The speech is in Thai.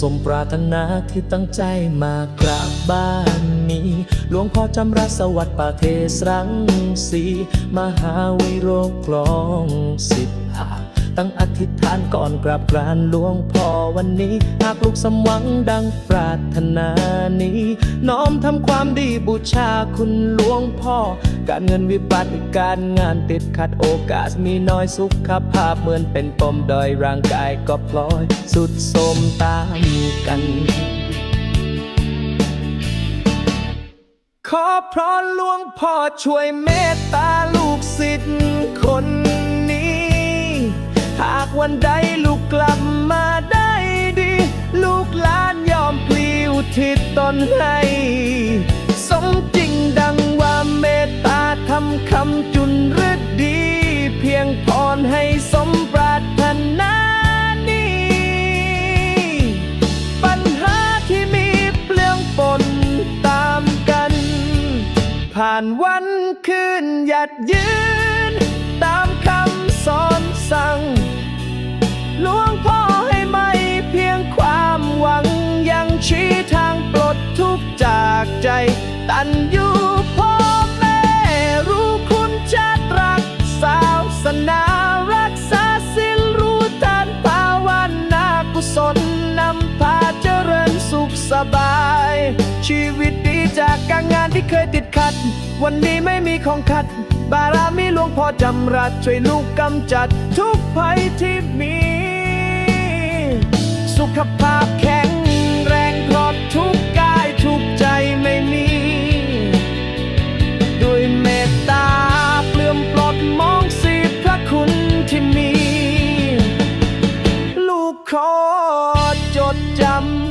สมปรารถนาที่ตั้งใจมากราบบ้านนี้ หลวงพ่อจำรัสวัสดิ์ป่าเทสรังสี มหาวิโรคลองสิบหา ตั้งอธิษฐานก่อนกราบกรานหลวงพ่อวันนี้ หากลูกสมหวังดังปรารถนานี้ น้อมทำความดีบูชาคุณหลวงพ่อ การเงินวิบัติการงานติดขัดโอกาสมีน้อยสุขภาพเหมือนเป็นปมดอยร่างกายก็พลอย สุดโทรมตามกันขอพรหลวงพ่อช่วยเมตตาลูกศิษย์คน วันใดลูกกลับมาได้ดี ลูกหลานยอมพลีอุทิศตนให้ สมจริงดังว่าเมตตาทำคำจุนฤดี เพียงพรให้สมปรารถนานี้ปัญหาที่มีเปลี่ยงปนตามกัน ผ่านวันคืนหยัดยืน ชี้ทางปลดทุกจากใจ ตันอยู่พ่อแม่ รู้คุณชาติรักศาวสนารักษาศีลรู้ทานภาวนากุศลนำพาเจริญสุขสบาย ชีวิตดีจากการงานที่เคยติดขัด วันนี้ไม่มีของขัด บารมีหลวงพ่อจำรัดช่วยลูกกำจัด ทุกภัยที่มี สุขภาพแดจดจำ